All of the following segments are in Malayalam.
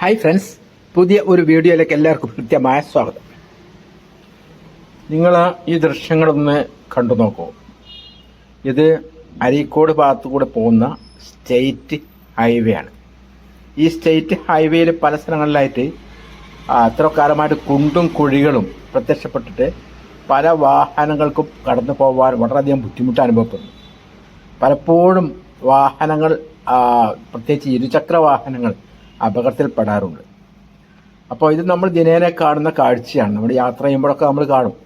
ഹായ് ഫ്രണ്ട്സ് പുതിയ ഒരു വീഡിയോയിലേക്ക് എല്ലാവർക്കും കൃത്യമായ സ്വാഗതം. നിങ്ങൾ ഈ ദൃശ്യങ്ങളൊന്ന് കണ്ടു നോക്കൂ. ഇത് അരീക്കോട് ഭാഗത്തു കൂടെ പോകുന്ന സ്റ്റേറ്റ് ഹൈവേ ആണ്. ഈ സ്റ്റേറ്റ് ഹൈവേയിൽ പല സ്ഥലങ്ങളിലായിട്ട് അത്ര കാലമായിട്ട് കുണ്ടും കുഴികളും പ്രത്യക്ഷപ്പെട്ടിട്ട് പല വാഹനങ്ങൾക്കും കടന്നു പോകാൻ വളരെയധികം ബുദ്ധിമുട്ട് അനുഭവപ്പെടുന്നു. പലപ്പോഴും വാഹനങ്ങൾ പ്രത്യേകിച്ച് ഇരുചക്ര വാഹനങ്ങൾ അപകടത്തിൽപ്പെടാറുണ്ട്. അപ്പോൾ ഇത് നമ്മൾ ദിനേനെ കാണുന്ന കാഴ്ചയാണ്. നമ്മൾ യാത്ര ചെയ്യുമ്പോഴൊക്കെ നമ്മൾ കാണും.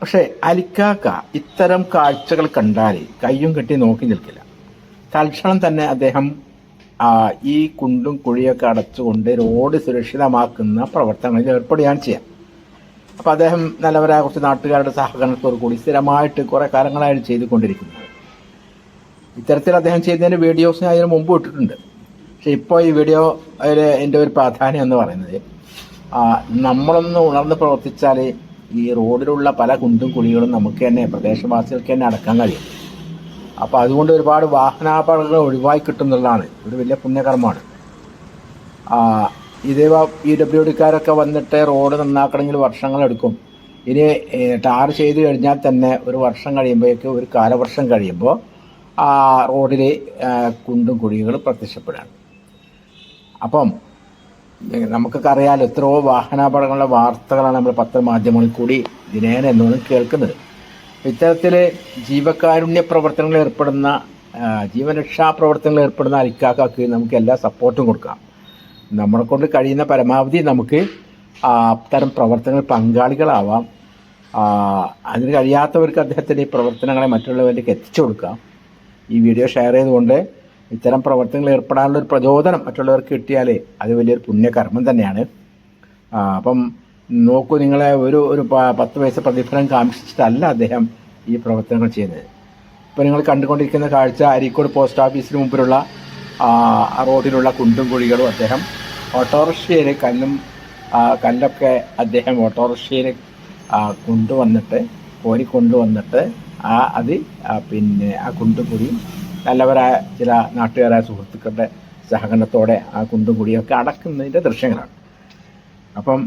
പക്ഷേ അലിക്കാക്ക ഇത്തരം കാഴ്ചകൾ കണ്ടാൽ കയ്യും കെട്ടി നോക്കി നിൽക്കില്ല. തൽക്ഷണം തന്നെ അദ്ദേഹം ഈ കുണ്ടും കുഴിയൊക്കെ അടച്ചുകൊണ്ട് റോഡ് സുരക്ഷിതമാക്കുന്ന പ്രവർത്തനങ്ങളിൽ ഏർപ്പെടുകയാണ് ചെയ്യുക അപ്പോൾ അദ്ദേഹം നല്ലവരായ കുറച്ച് നാട്ടുകാരുടെ സഹകരണത്തോടു കൂടി സ്ഥിരമായിട്ട് കുറേ കാലങ്ങളായിട്ട് ചെയ്തുകൊണ്ടിരിക്കുന്നത് ഇത്തരത്തിൽ അദ്ദേഹം ചെയ്തതിന്റെ വീഡിയോസ് ഞാൻ അതിന് മുമ്പ് ഇട്ടിട്ടുണ്ട്. പക്ഷെ ഇപ്പോൾ ഈ വീഡിയോ അതിൽ എന്റെ ഒരു പ്രാധാന്യം എന്ന് പറയുന്നത് നമ്മളൊന്ന് ഉണർന്ന് പ്രവർത്തിച്ചാൽ ഈ റോഡിലുള്ള പല കുണ്ടും കുഴികളും നമുക്ക് തന്നെ പ്രദേശവാസികൾക്ക് തന്നെ അടക്കാൻ കഴിയും. അപ്പോൾ അതുകൊണ്ട് ഒരുപാട് വാഹനാപകടങ്ങൾ ഒഴിവായി കിട്ടുന്നുള്ളതാണ്. ഒരു വലിയ പുണ്യകർമ്മമാണ്. ഇതേ പി ഡബ്ല്യു ഡിക്കാരൊക്കെ വന്നിട്ട് റോഡ് നന്നാക്കണമെങ്കിൽ വർഷങ്ങളെടുക്കും ഇനി ടാർ ചെയ്ത് കഴിഞ്ഞാൽ തന്നെ ഒരു വർഷം കഴിയുമ്പോഴേക്ക് ഒരു കാലവർഷം കഴിയുമ്പോൾ ആ റോഡിൽ കുണ്ടും കുഴികളും പ്രത്യക്ഷപ്പെടുകയാണ് അപ്പം നമുക്കൊക്കെ അറിയാലോ എത്രയോ വാഹനാപകടങ്ങളുടെ വാർത്തകളാണ് നമ്മൾ പത്രമാധ്യമങ്ങളിൽ കൂടി ദിനേന എന്നോണം കേൾക്കുന്നത്. ഇത്തരത്തിൽ ജീവകാരുണ്യ പ്രവർത്തനങ്ങൾ ഏർപ്പെടുന്ന ജീവരക്ഷാ പ്രവർത്തനങ്ങൾ ഏർപ്പെടുന്ന അരിക്കാക്കാക്ക് നമുക്ക് എല്ലാ സപ്പോർട്ടും കൊടുക്കാം. നമ്മളെ കൊണ്ട് കഴിയുന്ന പരമാവധി നമുക്ക് അത്തരം പ്രവർത്തനങ്ങൾ പങ്കാളികളാവാം. അതിന് കഴിയാത്തവർക്ക് അദ്ദേഹത്തിന്റെ ഈ പ്രവർത്തനങ്ങളെ മറ്റുള്ളവരിലേക്ക് എത്തിച്ചു കൊടുക്കാം. ഈ വീഡിയോ ഷെയർ ചെയ്തുകൊണ്ട് ഇത്തരം പ്രവർത്തനങ്ങളിൽ ഏർപ്പെടാനുള്ള ഒരു പ്രചോദനം മറ്റുള്ളവർക്ക് കിട്ടിയാലേ അത് വലിയൊരു പുണ്യകർമ്മം തന്നെയാണ്. അപ്പം നോക്കൂ നിങ്ങളെ ഒരു ഒരു പത്ത് വയസ്സ് പ്രതിഫലം കാമിച്ചിട്ടല്ല അദ്ദേഹം ഈ പ്രവർത്തനങ്ങൾ ചെയ്യുന്നത് ഇപ്പോൾ നിങ്ങൾ കണ്ടുകൊണ്ടിരിക്കുന്ന കാഴ്ച അരീക്കോട് പോസ്റ്റ് ഓഫീസിന് മുമ്പിലുള്ള റോഡിലുള്ള കുണ്ടും കുഴികളും അദ്ദേഹം ഓട്ടോറിക്ഷയിൽ കല്ലും കല്ലൊക്കെ അദ്ദേഹം ഓട്ടോറിക്ഷയിൽ കൊണ്ടുവന്നിട്ട് കോരി കൊണ്ടുവന്നിട്ട് ആ അത് പിന്നെ ആ കുണ്ടും കുഴിയും നല്ലവരായ ചില നാട്ടുകാരായ സുഹൃത്തുക്കളുടെ സഹകരണത്തോടെ ആ കുണ്ടും കുടിയൊക്കെ അടക്കുന്നതിന്റെ ദൃശ്യങ്ങളാണ്. അപ്പം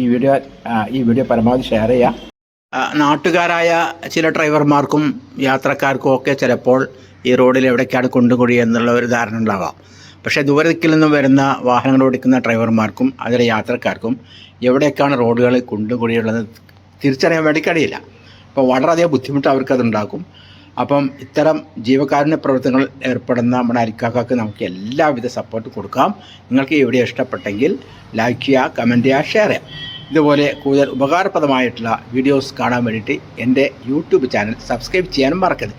ഈ വീഡിയോ ഈ വീഡിയോ പരമാവധി ഷെയർ ചെയ്യാം നാട്ടുകാരായ ചില ഡ്രൈവർമാർക്കും യാത്രക്കാർക്കും ഒക്കെ ചിലപ്പോൾ ഈ റോഡിൽ എവിടേക്കാണ് കുണ്ടുകുഴി എന്നുള്ള ഒരു ധാരണ ഉണ്ടാകാം പക്ഷേ ദൂരദിക്കിൽ നിന്നും വരുന്ന വാഹനങ്ങൾ ഓടിക്കുന്ന ഡ്രൈവർമാർക്കും അതിലെ യാത്രക്കാർക്കും എവിടേക്കാണ് റോഡുകൾ കുണ്ടും കുഴിയുള്ളത് തിരിച്ചറിയാൻ വേണ്ടി കഴിയില്ല അപ്പോൾ വളരെയധികം ബുദ്ധിമുട്ട് അവർക്കതുണ്ടാക്കും. അപ്പം ഇത്തരം ജീവകാരുണ്യ പ്രവർത്തനങ്ങൾ ഏർപ്പെടുന്ന നമ്മുടെ അരിക്കാക്കാക്ക് നമുക്ക് എല്ലാവിധ സപ്പോർട്ട് കൊടുക്കാം. നിങ്ങൾക്ക് ഈ വീഡിയോ ഇഷ്ടപ്പെട്ടെങ്കിൽ ലൈക്ക് ചെയ്യുക കമന്റ് ചെയ്യുക ഷെയർ ചെയ്യുക. ഇതുപോലെ കൂടുതൽ ഉപകാരപ്രദമായിട്ടുള്ള വീഡിയോസ് കാണാൻ വേണ്ടിയിട്ട് എന്റെ യൂട്യൂബ് ചാനൽ സബ്സ്ക്രൈബ് ചെയ്യാനും മറക്കരുത്.